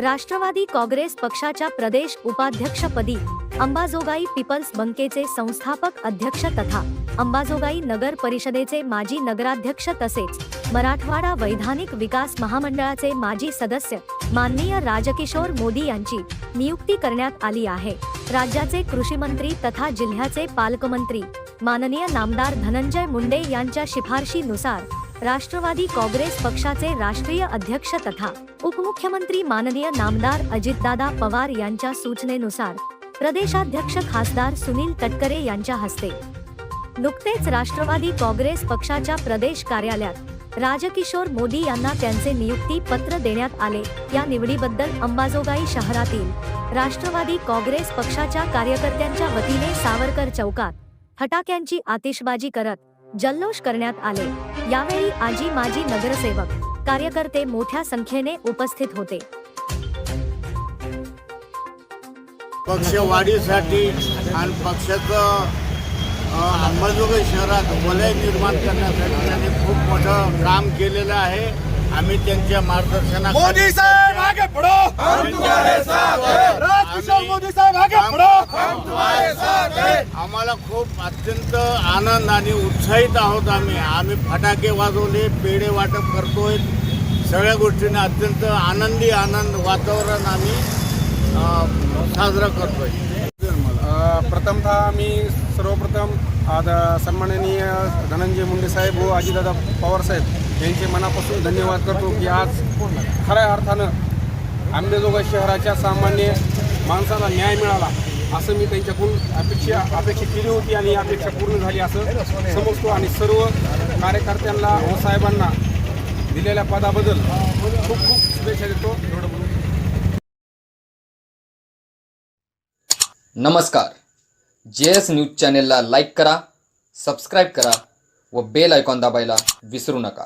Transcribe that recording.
राष्ट्रवादी काँग्रेस पक्षाच्या प्रदेश उपाध्यक्षपदी अंबाजोगाई पीपल्स बंकेचे संस्थापक अध्यक्ष तथा अंबाजोगाई नगर परिषदेचे माजी नगराध्यक्ष तसेच मराठवाडा वैधानिक विकास महामंडळाचे माजी सदस्य माननीय राजकिशोर मोदी यांची नियुक्ती करण्यात आली आहे. राज्याचे कृषी मंत्री तथा जिल्ह्याचे पालकमंत्री माननीय नामदार धनंजय मुंडे यांच्या शिफारशीनुसार राष्ट्रवादी काँग्रेस पक्षाचे राष्ट्रीय अध्यक्ष तथा उपमुख्यमंत्री माननीय नामदार अजितदादा पवार यांच्या सूचनेनुसार प्रदेशाध्यक्ष खासदार सुनील तटकरे यांच्या हस्ते नुकतेच राष्ट्रवादी काँग्रेस पक्षाच्या प्रदेश कार्यालयात राजकिशोर मोदी यांना त्यांचे नियुक्ती पत्र देण्यात आले. या निवडीबद्दल अंबाजोगाई शहरातील राष्ट्रवादी काँग्रेस पक्षाच्या कार्यकर्त्यांच्या वतीने सावरकर चौकात फटाक्यांची आतिषबाजी करत जल्लोष करण्यात आले. यावेळी आजी माजी नगरसेवक कार्यकर्ते मोठ्या संख्येने उपस्थित होते. पक्षवाढीसाठी आणि पक्षाचं अंबाजोगाई शहरात वलय निर्माण करण्यासाठी त्यांनी खूप मोठं काम केलेलं आहे. आम्ही त्यांच्या मार्गदर्शनाखाली मोदी साहेब आगे बढ़ो हम तुम्हारे साथ राजकिशोर मोदी साहेब आगे आम्हाला खूप अत्यंत आनंद आणि उत्साहित आहोत आम्ही. आम्ही फटाके वाजवले पेढे वाटप करतोय. सगळ्या गोष्टीने अत्यंत आनंदी आनंद वातावरण आम्ही साजरा करतोय. प्रथमतः आम्ही सर्वप्रथम आज सन्माननीय धनंजय मुंडे साहेब व अजितदादा पवार साहेब यांचे मनापासून धन्यवाद करतो की आज खऱ्या अर्थानं आंबेजोगाई शहराच्या सामान्य माणसाला न्याय मिळाला. असं मी त्यांच्याकडून अपेक्षा अपेक्षा केली होती आणि ही अपेक्षा पूर्ण झाली असं समजतो. आणि सर्व कार्यकर्त्यांना व साहेबांना दिलेल्या पदाबद्दल खूप खूप शुभेच्छा देतो. एवढं नमस्कार. जे एस न्यूज चॅनेलला लाईक करा सबस्क्राईब करा व बेल आयकॉन दाबायला विसरू नका.